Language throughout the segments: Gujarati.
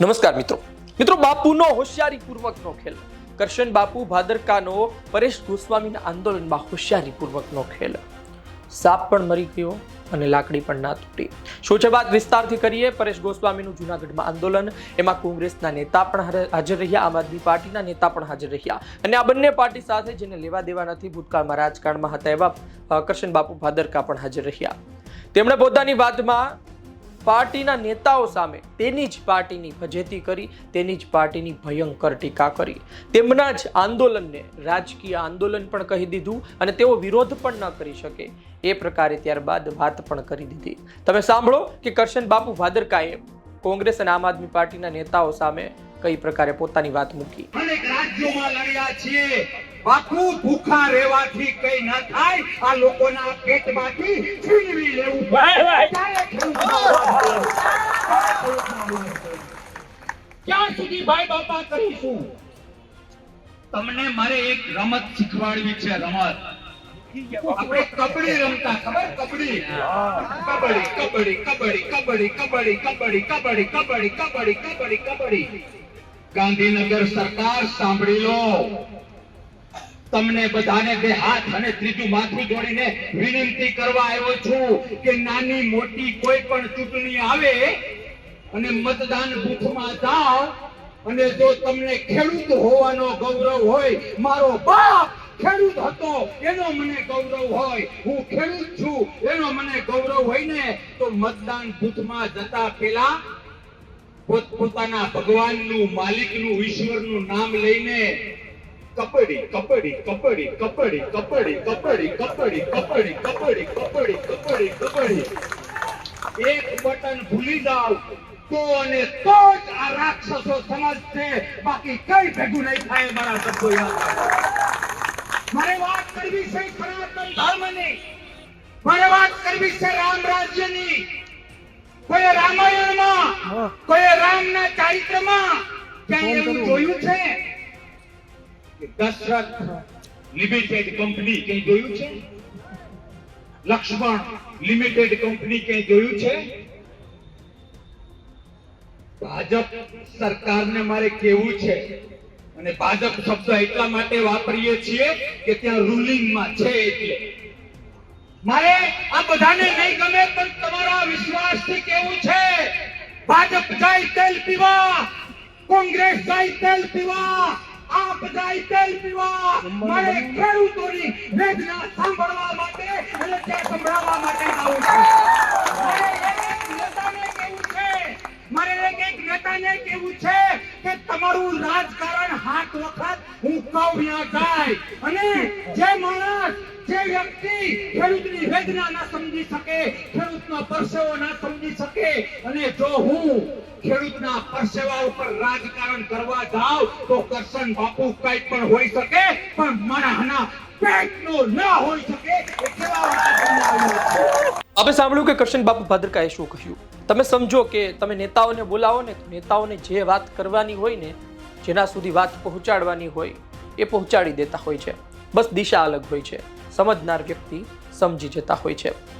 નમસ્કાર મિત્રો. મિત્રો, બાપુનો હોશિયારીપૂર્વકનો ખેલ. કરશન બાપુ ભાદરકાનો પરેશ ગોસ્વામીના આંદોલનમાં હોશિયારીપૂર્વકનો ખેલ. સાપ પણ મરી ગયો અને લાકડી પણ ના તૂટી. શું વાત? વિસ્તારથી કરીએ. પરેશ ગોસ્વામીનું જૂનાગઢમાં આંદોલન. એમાં કોંગ્રેસના નેતા પણ હાજર રહ્યા. આમ આદમી પાર્ટીના નેતા પણ હાજર રહ્યા. અને આ બંને પાર્ટી સાથે જેને લેવા દેવા નથી, ભૂતકાળમાં રાજકારણમાં હતા એવા કરશન બાપુ ભાદરકા પણ હાજર રહ્યા. તેમણે પોતાની વાતમાં પાર્ટીના નેતાઓ સામે તેની જ પાર્ટીની ભજેતી કરી તેની જ પાર્ટીની ભયંકર ટીકા કરી. તેમના જ આંદોલનને રાજકીય આંદોલન પણ કહી દીધું અને તેઓ વિરોધ પણ ન કરી શકે. એ પ્રકારે ત્યારબાદ વાત પણ કરી દીધી. તમે સાંભળો કે કરશન બાપુ ભાદરકાએ કોંગ્રેસ અને આમ આદમી પાર્ટીના નેતાઓ સામે કઈ પ્રકારે પોતાની વાત મૂકી? અનેક રાજ્યોમાં લડ્યા છીએ. બાપુ ભૂખા રહેવાથી કઈ ના થાય. આ લોકોના પેટમાંથી છીનવી લેવું ત્યારે ખેડૂતનો અવાજ આવે. ત્યારે ખેડૂતનો અવાજ આવે. ક્યાં ભાઈ બાપા કરીશું તમને મારે એક રમત શીખવાડવી છે રમત આપણે કબડ્ડી રમતા ખબર કબડ્ડી કબડ્ડી કબડ્ડી કબડ્ડી કબડ્ડી કબડ્ડી કબડ્ડી કબડ્ડી કબડ્ડી કબડ્ડી કબડ્ડી ગાંધીનગર સરકાર સાંભળી લો તમને બધાને બે હાથ અને ત્રીજું માથું જોડીને વિનંતી કરવા આવ્યો છું કે નાની મોટી કોઈ પણ ચૂંટણી આવે અને મતદાન બુથમાં જાઓ અને જો તમને ખેડૂત હોવાનો ગૌરવ હોય મારો બાપ ખેડૂત હતો એનો મને ગૌરવ હોય હું ખેડૂત છું એનો મને ગૌરવ હોય ને તો મતદાન બુથમાં જતા પહેલા પોતપોતાના ભગવાનનું માલિકનું ઈશ્વરનું નામ લઈને કપડી કપડી કપડી કપડી કપડી કપડી કપડી કપડી કપડી કપડી કપડી કપડી એક બટન ભૂલી જાવ તો અને તો જ આ રાક્ષસો સમજશે બાકી કઈ ભેગું નહીં થાય મારા શબ્દો યાદ મારે વાત કરવી છે સનાતન ધર્મની. મારે વાત કરવી છે રામ રાજ્યની. કોઈ રામાયણમાં કોઈ રામના ચરિત્રમાં ક્યાંય એવું જોયું છે? દશરથ લિમિટેડ કંપની ક્યાંય જોયું છે? લક્ષ્મણ લિમિટેડ કંપની ક્યાંય જોયું છે? ભાજપ સરકારને મારે કેવું છે, અને ભાજપ શબ્દ એટલા માટે વાપરીએ છીએ કે ત્યાં રૂલિંગમાં છે એટલે. મારે આ બધાને નહીં ગમે, પણ તમારા વિશ્વાસથી કેવું છે, ભાજપ જાય તેલ પીવા, કોંગ્રેસ જાય તેલ પીવા, આપ જાય તેલ પીવા. મારે ખેડૂતોની વેદના સાંભળવા માટે અને ત્યાં સંભળાવવા માટે આવું છે મારે એક નેતાને કેવું છે મારે એક એક નેતાને કેવું છે કે તમારું રાજકારણ હાથ વખત હું કહું ત્યાં જાય. અને જે માણસ, જે વ્યક્તિ ખેડૂતની વેદના ના સમજી શકે, ખેડૂતનો પરસેવો ના સમજી શકે, અને જો હું ખેડૂતના પરસેવા ઉપર રાજકારણ કરવા જાવ તો કરશન બાપુ કઈ પણ હોઈ શકે, પણ માણસના પેટનો ના હોઈ શકે એ આપણે સાંભળ્યું કે કરશન બાપુ ભાદરકાએ શું કહ્યું? તમે સમજો કે તમે નેતાઓને બોલાવો ને નેતાઓને જે વાત કરવાની હોય ને, જેના સુધી વાત પહોંચાડવાની હોય, એ પહોંચાડી દેતા હોય છે. બસ દિશા અલગ હોય છે. સમજનાર વ્યક્તિ સમજી જતા હોય છે.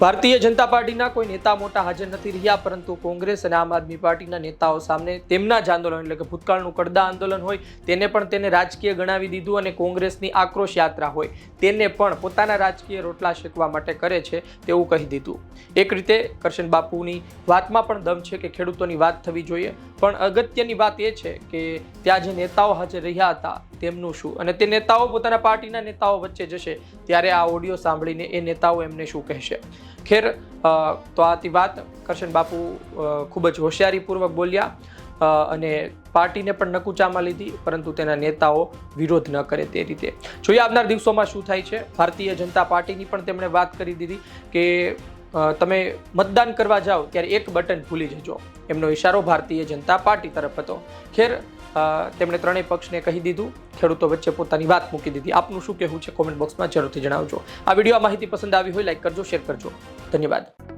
ભારતીય જનતા પાર્ટીના કોઈ નેતા મોટા હાજર નથી રહ્યા, પરંતુ કોંગ્રેસ અને આમ આદમી પાર્ટીના નેતાઓ સામે તેમના જ આંદોલન, એટલે કે ભૂતકાળનું કડદા આંદોલન હોય, તેને પણ તેને રાજકીય ગણાવી દીધું અને કોંગ્રેસની આક્રોશ યાત્રા હોય, તેને પણ પોતાના રાજકીય રોટલા શેકવા માટે કરે છે તેવું કહી દીધું. એક રીતે કરશન બાપુની વાતમાં પણ દમ છે કે ખેડૂતોની વાત થવી જોઈએ, પણ અગત્યની વાત એ છે કે ત્યાં જે નેતાઓ હાજર રહ્યા હતા, તેમનું શું? અને તે નેતાઓ પોતાના પાર્ટીના નેતાઓ વચ્ચે જશે, ત્યારે આ ઓડિયો સાંભળીને એ નેતાઓ એમને શું કહેશે? ખેર તો આ વાત. કરશન બાપુ ખૂબ જ હોશિયારીપૂર્વક બોલ્યા અને પાર્ટીને પણ નકુચામાં લીધી, પરંતુ તેના નેતાઓ વિરોધ ન કરે તે રીતે. જોઈએ આવનાર દિવસોમાં શું થાય છે. ભારતીય જનતા પાર્ટીની પણ તેમણે વાત કરી દીધી કે તમે મતદાન કરવા જાઓ ત્યારે એક બટન ભૂલી જજો. એમનો ઇશારો ભારતીય જનતા પાર્ટી તરફ હતો. ખેર તેમણે ત્રણેય પક્ષને કહી દીધું. ખેડૂતો વચ્ચે પોતાની વાત મૂકી દીધી. આપનું શું કહેવું છે કોમેન્ટ બોક્સમાં જરૂરથી જણાવજો. આ વીડિયો માહિતી પસંદ આવી હોય લાઇક કરજો, શેર કરજો. ધન્યવાદ.